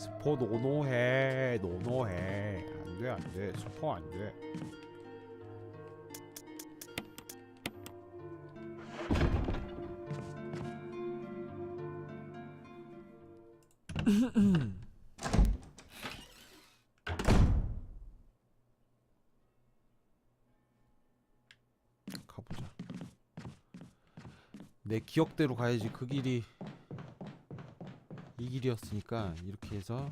스포 노노해 노노해. 안돼 안돼. 스포 안돼. 가보자. 내 기억대로 가야지. 그 길이 이 길이었으니까 이렇게 해서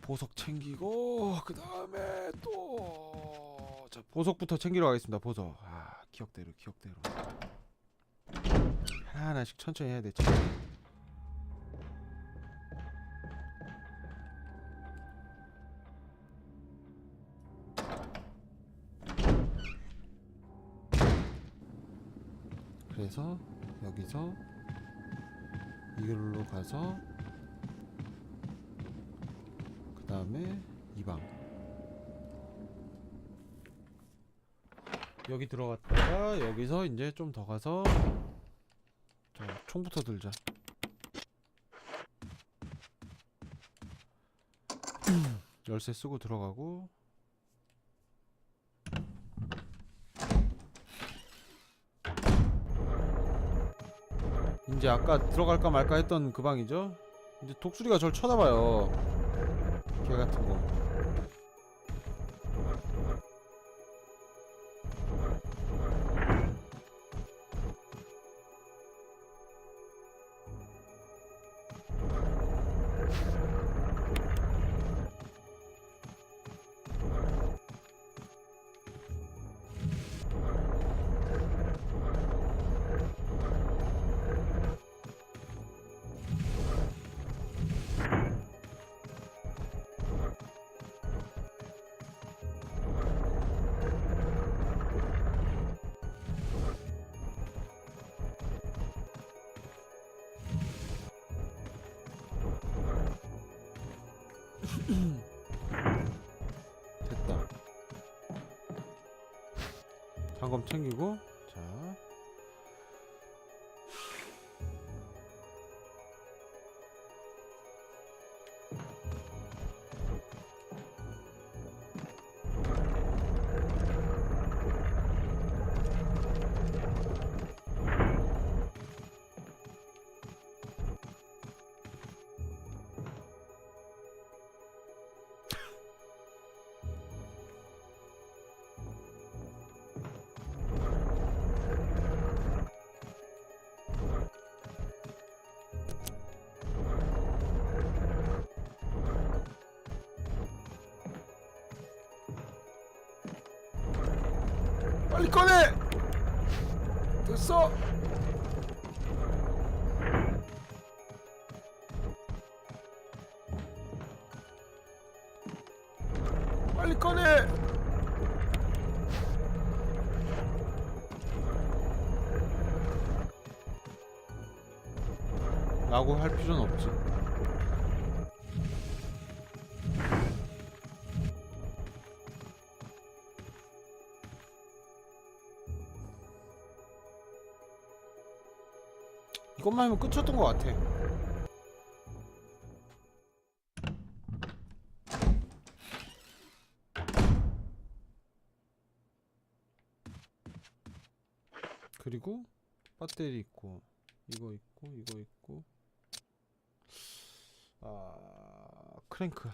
보석 챙기고 그 다음에 또 자 보석부터 챙기러 가겠습니다. 보석. 아 기억대로 기억대로. 하나하나씩 천천히 해야 돼 천천히 그래서 여기서 이걸로 가서 그 다음에 이 방. 여기 들어갔다가 여기서 이제 좀 더 가서 자 총부터 들자. 열쇠 쓰고 들어가고 이제 아까 들어갈까 말까 했던 그 방이죠? 이제 독수리가 저를 쳐다봐요. 개 같은 거. 장검 챙기고 빨리 꺼내! 됐어! 빨리 꺼내! 라고 할 필요는 없지. 이것만 하면 끝이었던 것 같아. 그리고 배터리 있고 이거 있고 이거 있고 아 크랭크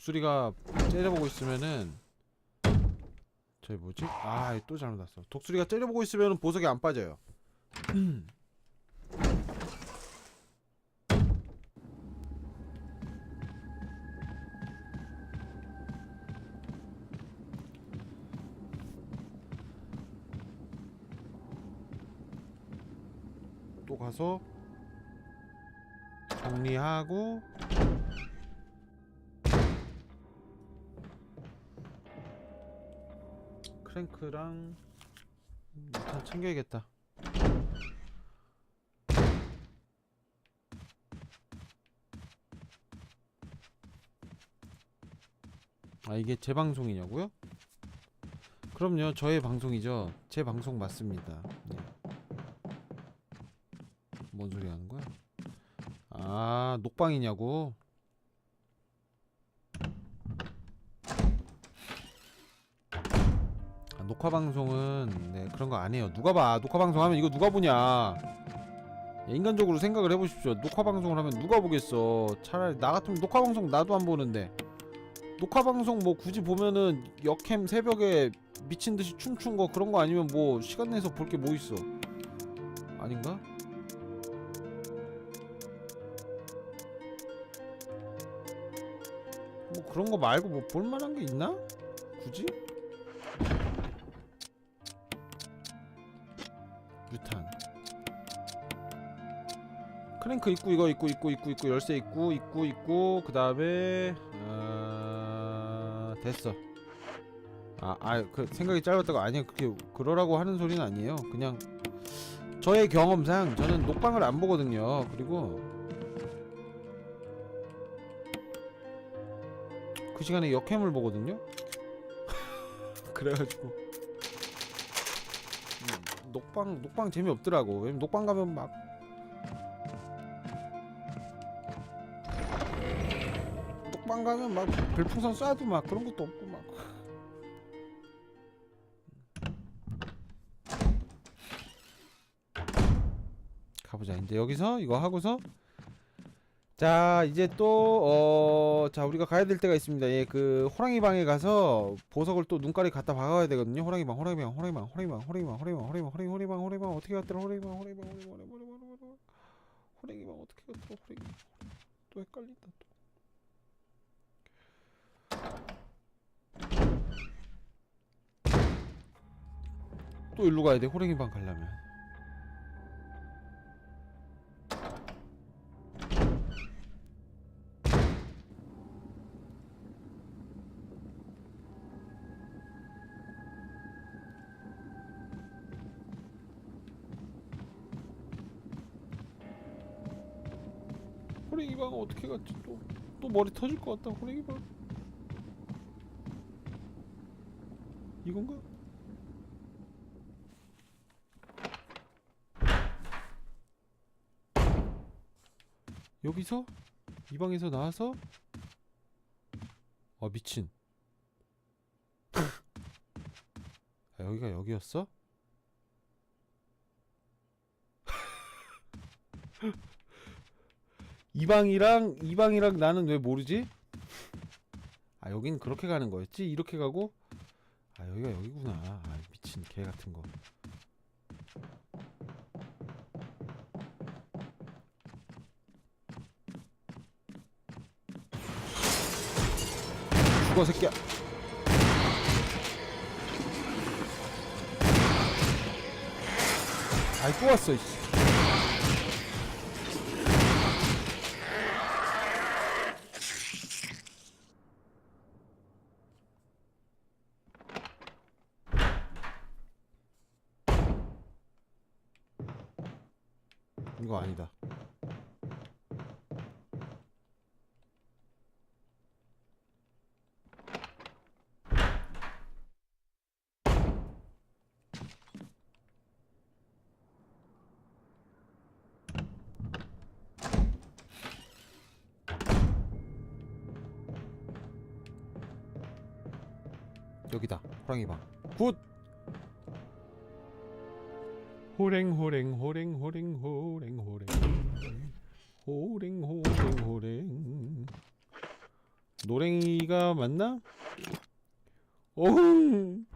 독수리가 째려보고 있으면은 저기 뭐지? 아, 또 잘못 났어. 독수리가 째려보고 있으면은 보석이 안 빠져요. 또 가서 정리하고 탱크랑 일단 챙겨야겠다 아 이게 제 방송이냐고요? 그럼요 저의 방송이죠 제 방송 맞습니다 네. 뭔 소리 하는 거야? 아 녹방이냐고 녹화 방송은 네 그런 거 안 해요. 누가 봐. 녹화 방송 하면 이거 누가 보냐. 야, 인간적으로 생각을 해보십시오. 녹화 방송을 하면 누가 보겠어. 차라리 나 같으면 녹화 방송 나도 안 보는데. 녹화 방송 뭐 굳이 보면은 역캠 새벽에 미친 듯이 춤춘 거 그런 거 아니면 뭐 시간 내서 볼 게 뭐 있어. 아닌가? 뭐 그런 거 말고 뭐 볼만한 게 있나? 굳이? 유탄. 크랭크 있고 이거 있고 있고 있고 있고 열쇠 있고 있고 있고 그 다음에 어... 됐어. 아아그 생각이 짧았다가 아니야 그렇게 그러라고 하는 소리는 아니에요. 그냥 저의 경험상 저는 녹방을 안 보거든요. 그리고 그 시간에 역캠을 보거든요. 그래가지고 음, 녹방 녹방 재미없더라고. 왜냐면 녹방 가면 막 녹방 가면 막 별풍선 쏴도 막 그런 것도 없고 막. 가보자. 이제 여기서 이거 하고서 자 이제 또 어 자 우리가 가야 될 때가 있습니다 예 그 호랑이 방에 가서 보석을 또 눈깔이 갖다 박아야 되거든요 호랑이 방 호랑이 방 호랑이 방 호랑이 방 호랑이 방 호랑이 방 호랑이 방 호랑이 방 호랑이 방 어떻게 갔더라 호랑이 방 호랑이 방 호랑이 방 호랑이 방 호랑이 방 호랑이 방 어떻게 갔더라 호랑이 방또 헷갈린다 또 또 일로 가야 돼 호랑이 방 가려면 호랭이 방 어떻게 갔지? 또 또 머리 터질 것 같다 호랭이 방. 이건가? 여기서? 이 방에서 나와서? 아 미친. 아, 여기가 여기였어? 이 방이랑 이 방이랑 나는 왜 모르지? 아 여긴 그렇게 가는 거였지? 이렇게 가고? 아 여기가 여기구나. 아 미친 개 같은 거. 죽어 새끼야. 아이 또 왔어 이씨 이거 아니다. 여기다 호랑이 방. 굿. 호랭 호랭 호랭 호랭 호랭 호랭. 호랭 호랭 호랭. 노랭이가 맞나? 오흥!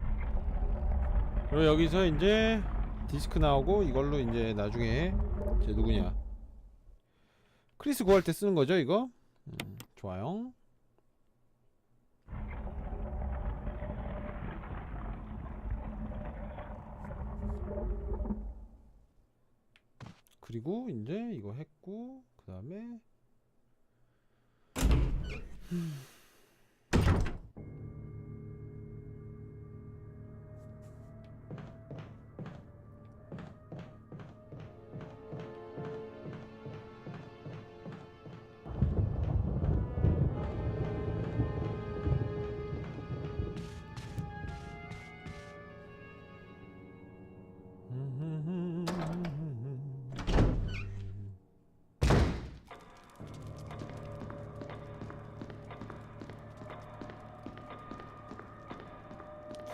그리고 여기서 이제 디스크 나오고 이걸로 이제 나중에 제 누구냐? 크리스 구할 때 쓰는 거죠 이거? 음, 좋아요 그리고 이제 이거 했고 그 다음에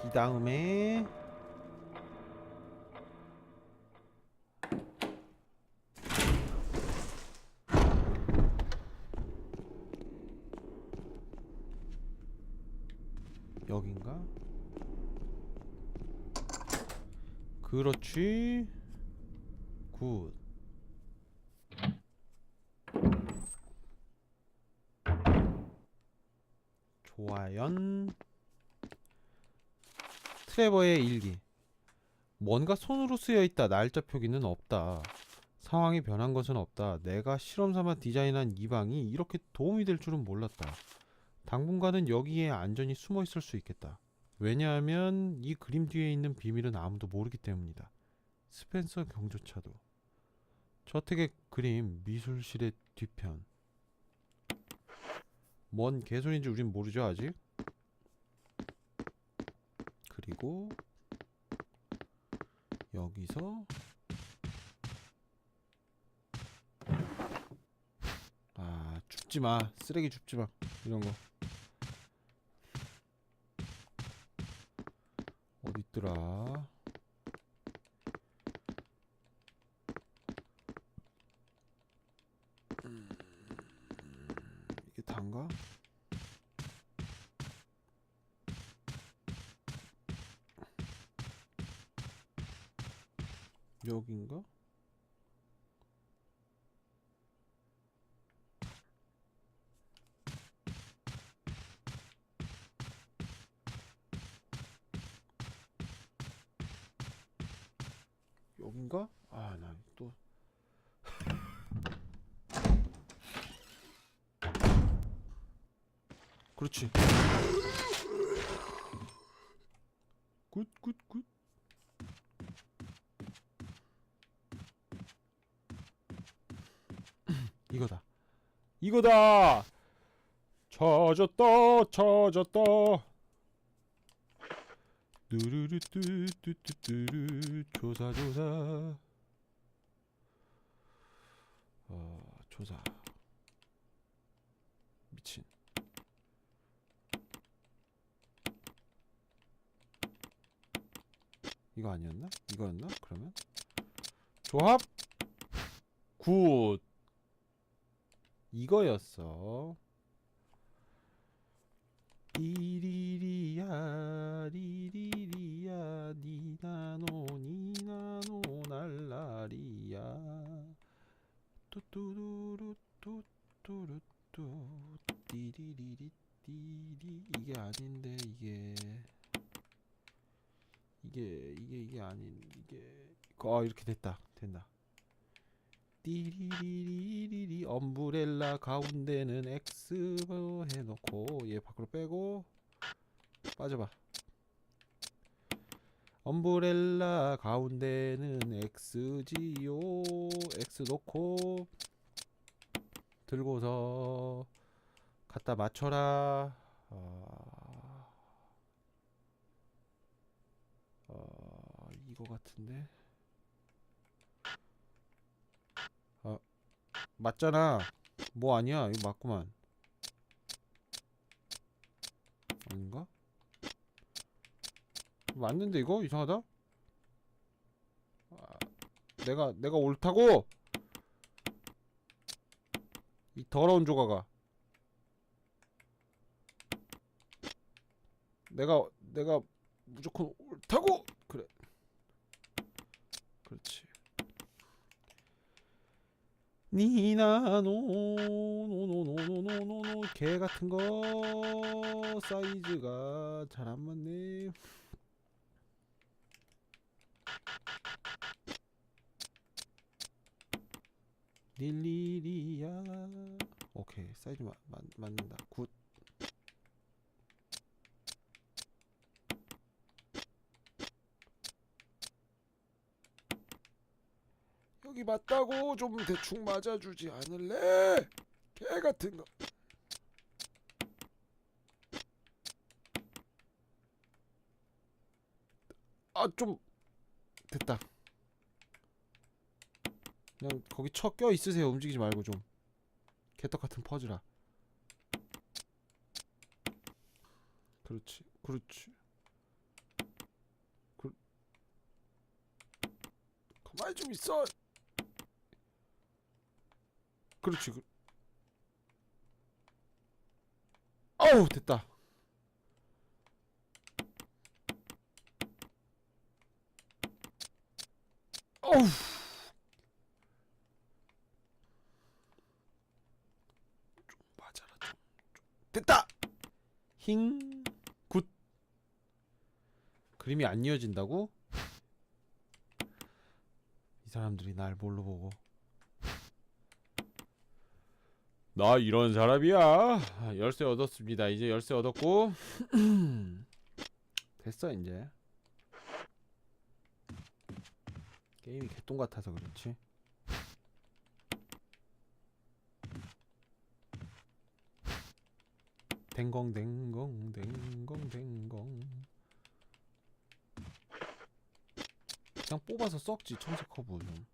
이 다음에 여긴가? 그렇지. 굿. 좋아연. 트레버의 일기. 뭔가 손으로 쓰여 있다. 날짜 표기는 없다. 상황이 변한 것은 없다. 내가 실험 삼아 디자인한 이 방이 이렇게 도움이 될 줄은 몰랐다. 당분간은 여기에 안전히 숨어 있을 수 있겠다. 왜냐하면 이 그림 뒤에 있는 비밀은 아무도 모르기 때문이다. 스펜서 경조차도. 저택의 그림 미술실의 뒤편. 뭔 개소리인지 우린 모르죠 아직. 그리고 여기서 아 줍지 마. 쓰레기 줍지 마. 이런 거 어디 있더라 음, 이게 단가? 여긴가? 여긴가? 아, 나 또. 그렇지. 굿, 굿, 굿. 이거다. 이거다. 찾았다. 찾았다. 뚜루루 뚜뚜뚜뚜루 조사 조사. 어, 조사. 미친. 이거 아니었나? 이거였나? 그러면 조합 굿. 이거였어. 리리리야 리리 리야 니나노 니나노 날라리야. 뚜뚜루루 뚜뚜루뚜 띠리리리 띠리. 이게 아닌데 이게. 이게 이게 이게 아닌 이게. 아 이렇게 됐다. 된다 띠리리리리리. 엄브렐라 가운데는 X 해놓고 얘 밖으로 빼고 빠져봐 엄브렐라 가운데는 X지요 X 놓고 들고서 갖다 맞춰라 어... 어... 이거 같은데 맞잖아. 뭐 아니야. 이거 맞구만. 아닌가? 맞는데 이거 이상하다. 아, 내가 내가 옳다고. 이 더러운 조가가. 내가 내가 무조건 옳다고. 그래. 그렇지. 니나 노 노노노노노노노 개 같은 거 사이즈가 잘 안 맞네. 릴리리야 오케이 사이즈 마, 맞, 맞는다 굿 여기 맞다고 좀 대충 맞아주지 않을래? 개 같은 거. 아 좀 됐다. 그냥 거기 쳐 껴 있으세요. 움직이지 말고 좀. 개떡같은 퍼즐아. 그렇지 그렇지. 그... 가만히 좀 있어. 그렇지 그... 아우 됐다. 어우. 좀 맞아라 좀. 좀. 됐다. 힝. 굿. 그림이 안 이어진다고? 이 사람들이 날 뭘로 보고 나 이런 사람이야 아, 열쇠 얻었습니다 이제 열쇠 얻었고 됐어 이제 게임이 개똥 같아서 그렇지. 댕공 댕공 댕공 댕공. 그냥 뽑아서 썩지 청색 커브 좀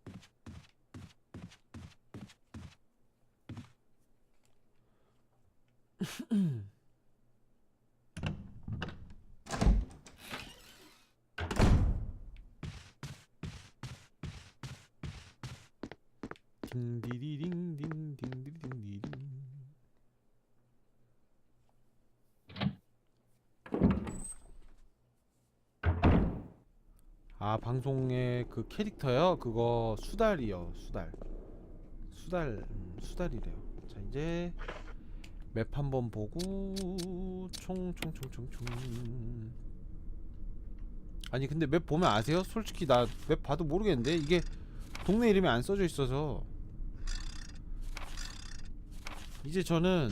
딩디디딩딩딩디딩디딩 아 방송의 그 캐릭터요? 그거 수달이요 수달 수달 음, 수달이래요 자 이제 맵 한번 보고 총총총총총 아니 근데 맵 보면 아세요? 솔직히 나 맵 봐도 모르겠는데 이게 동네 이름이 안 써져 있어서 이제 저는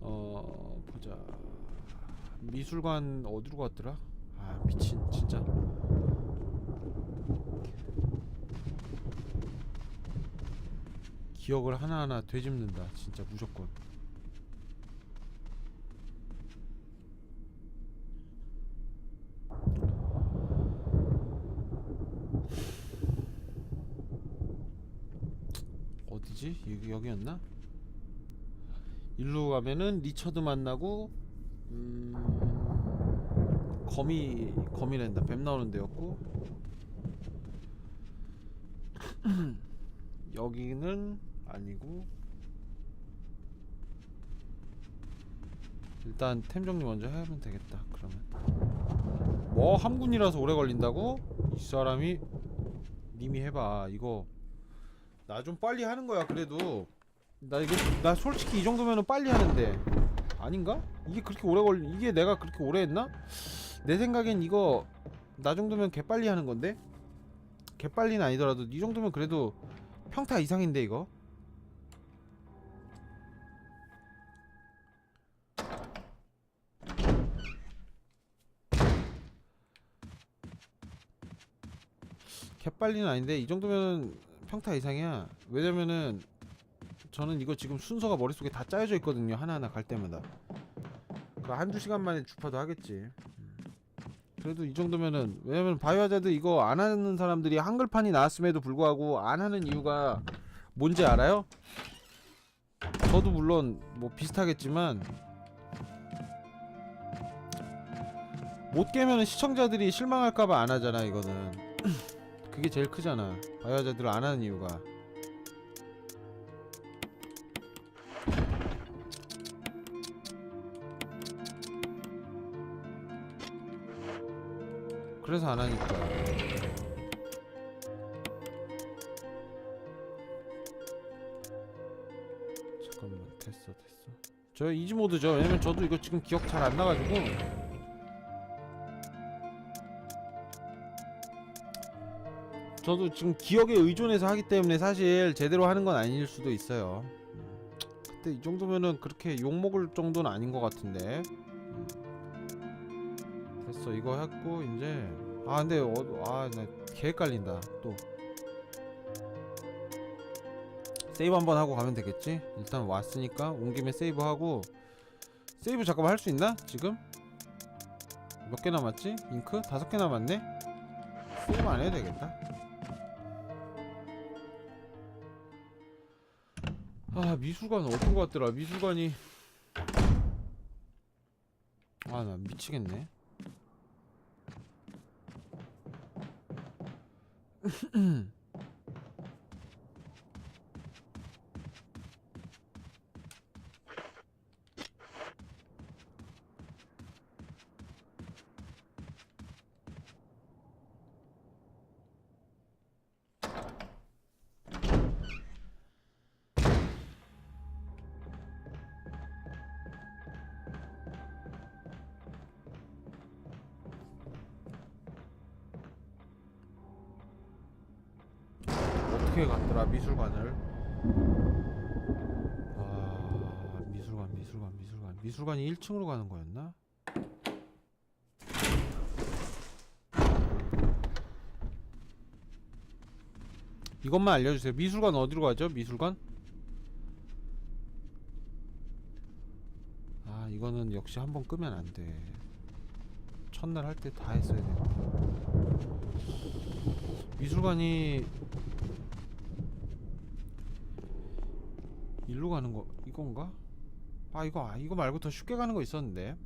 어 보자. 미술관 어디로 갔더라? 아 미친 진짜. 기억을 하나하나 되짚는다 진짜 무조건 어디지? 여기, 여기였나? 일로 가면은 리처드 만나고 음... 거미 거미랜다 뱀 나오는 데였고 여기는 아니고 일단 템 정리 먼저 하면 되겠다 그러면 뭐 함군이라서 오래 걸린다고? 이 사람이 님이 해봐 이거 나 좀 빨리 하는 거야 그래도 나 이거 나 솔직히 이 정도면은 빨리 하는데 아닌가? 이게 그렇게 오래 걸리 이게 내가 그렇게 오래 했나? 내 생각엔 이거 나 정도면 개 빨리 하는 건데 개 빨리는 아니더라도 이 정도면 그래도 평타 이상인데 이거 개빨리는 아닌데 이 정도면 평타 이상이야. 왜냐면은 저는 이거 지금 순서가 머릿속에 다 짜여져 있거든요. 하나하나 갈 때마다. 그 한두 시간 만에 주파도 하겠지. 음. 그래도 이 정도면은 왜냐면 바이오하자드 이거 안 하는 사람들이 한글판이 나왔음에도 불구하고 안 하는 이유가 뭔지 알아요? 저도 물론 뭐 비슷하겠지만 못 깨면은 시청자들이 실망할까봐 안 하잖아 이거는 그게 제일 크잖아. 바이오하자드를 안 하는 이유가. 그래서 안 하니까. 잠깐만 됐어 됐어. 저 이지 모드죠. 왜냐면 저도 이거 지금 기억 잘 안 나가지고 저도 지금 기억에 의존해서 하기 때문에 사실 제대로 하는 건 아닐 수도 있어요. 음, 그때 이 정도면은 그렇게 욕먹을 정도는 아닌 것 같은데. 음. 됐어 이거 했고 이제 아 근데 어, 아나개 헷갈린다 또. 세이브 한번 하고 가면 되겠지? 일단 왔으니까 온 김에 세이브 하고. 세이브 잠깐만 할 수 있나 지금? 몇 개 남았지? 잉크? 다섯 개 남았네? 세이브 안 해도 되겠다 아 미술관 어떤 거 같더라. 미술관이. 아 나 미치겠네 미술관을. 아 미술관 미술관 미술관. 미술관이 1층으로 가는 거였나? 이것만 알려주세요. 미술관 어디로 가죠? 미술관? 아 이거는 역시 한번 끄면 안돼. 첫날 할 때 다 했어야 되는데. 미술관이 일로 가는 거 이건가? 아 이거 아 이거 말고 더 쉽게 가는 거 있었는데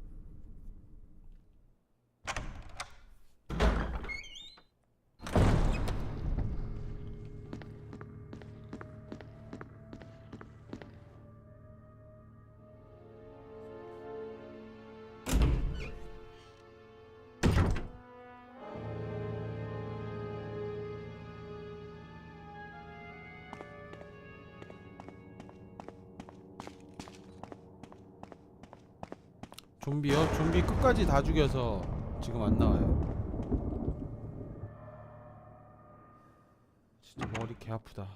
좀비요? 좀비 끝까지 다 죽여서 지금 안 나와요. 진짜 머리 개 아프다.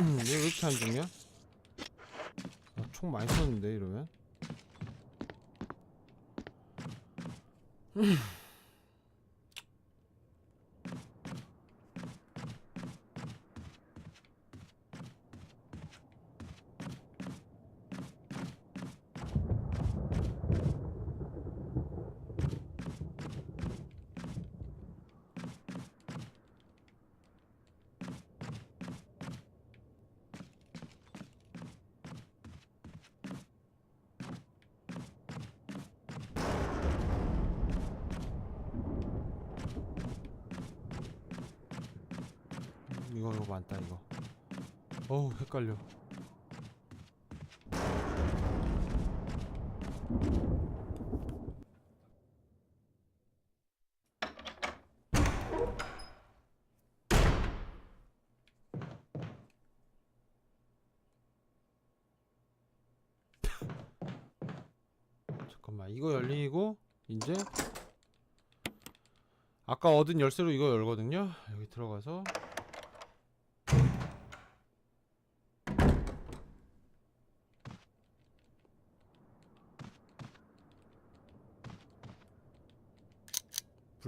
음, 얘왜 이렇게 안 죽냐? 아, 총 많이 썼는데 이러면 음. 이거 이거 많다 이거. 어우 헷갈려. 잠깐만 이거 열리고 이제? 아까 얻은 열쇠로 이거 열거든요? 여기 들어가서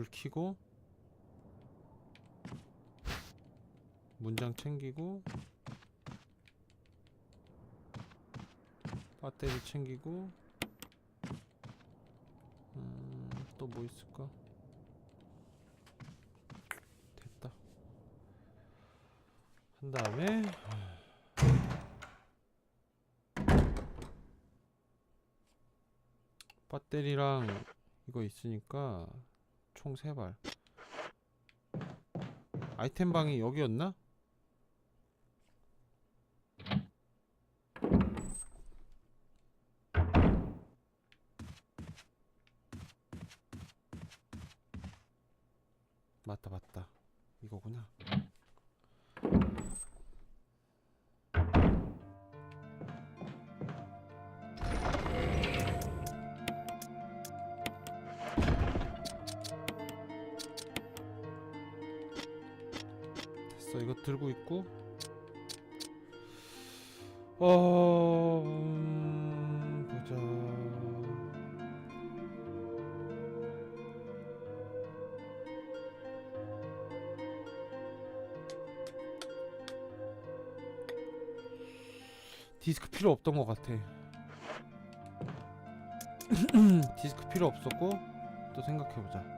불 켜고 문장 챙기고 배터리 챙기고 음, 또 뭐 있을까? 됐다. 한 다음에 배터리랑 이거 있으니까 총 3발. 아이템 방이 여기였나? 맞다 맞다. 이거구나 들고 있고. 어... 음... 보자. 디스크 필요 없던 것 같아. 디스크 필요 없었고 또 생각해보자.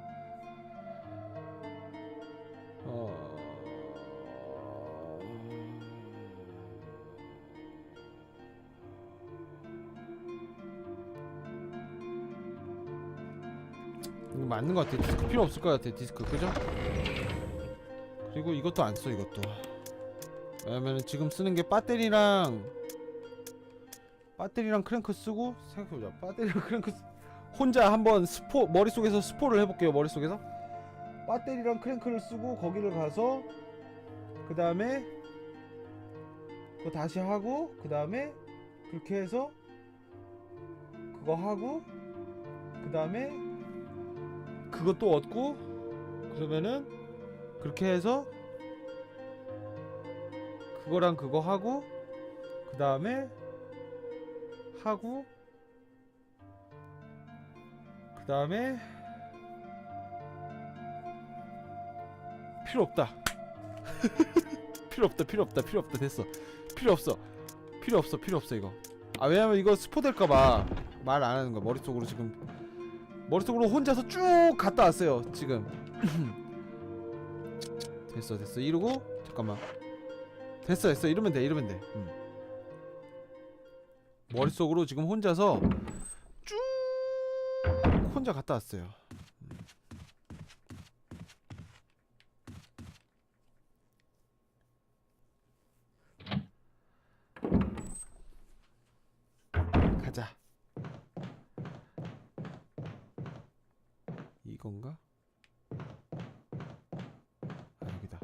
이거 맞는 것 같아. 디스크 필요 없을 것 같아. 디스크 그죠? 그리고 이것도 안 써 이것도. 왜냐면 지금 쓰는 게 배터리랑 배터리랑 크랭크 쓰고 생각해보자. 배터리랑 크랭크 쓰... 혼자 한번 스포 머릿속에서 스포를 해볼게요. 머릿속에서 배터리랑 크랭크를 쓰고 거기를 가서 그 다음에 그거 다시 하고 그 다음에 그렇게 해서 그거 하고 그 다음에 그것도 얻고 그러면은 그렇게 해서 그거랑 그거 하고 그 다음에 하고 그 다음에 필요 없다. 필요 없다 필요 없다 필요 없다 됐어. 필요 없어. 필요 없어 필요 없어 이거. 아 왜냐면 이거 스포 될까봐 말 안 하는 거야. 머릿속으로 지금 머릿속으로 혼자서 쭉 갔다 왔어요 지금. 됐어 됐어. 이러고 잠깐만. 됐어 됐어. 이러면 돼 이러면 돼. 음. 머릿속으로 지금 혼자서 쭉 혼자 갔다 왔어요 가자 이건가? 아 여기다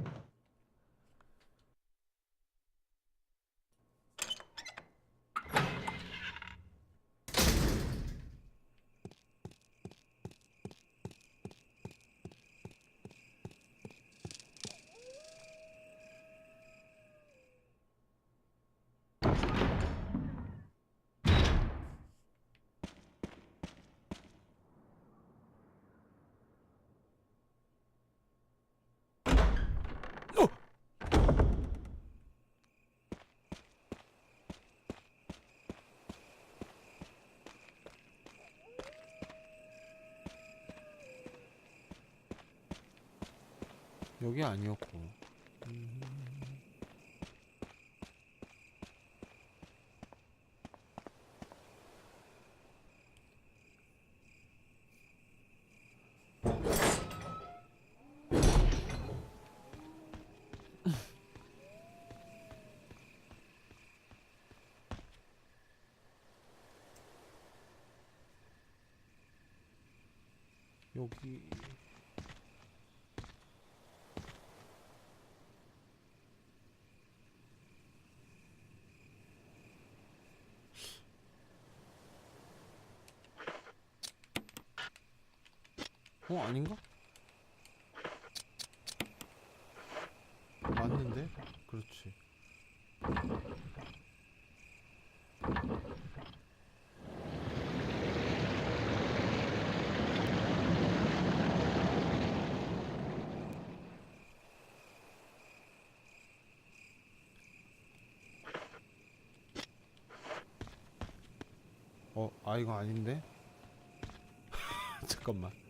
여기 아니었고 음. 여기 어 아닌가? 맞는데? 그렇지. 어, 아 이거 아닌데? 잠깐만.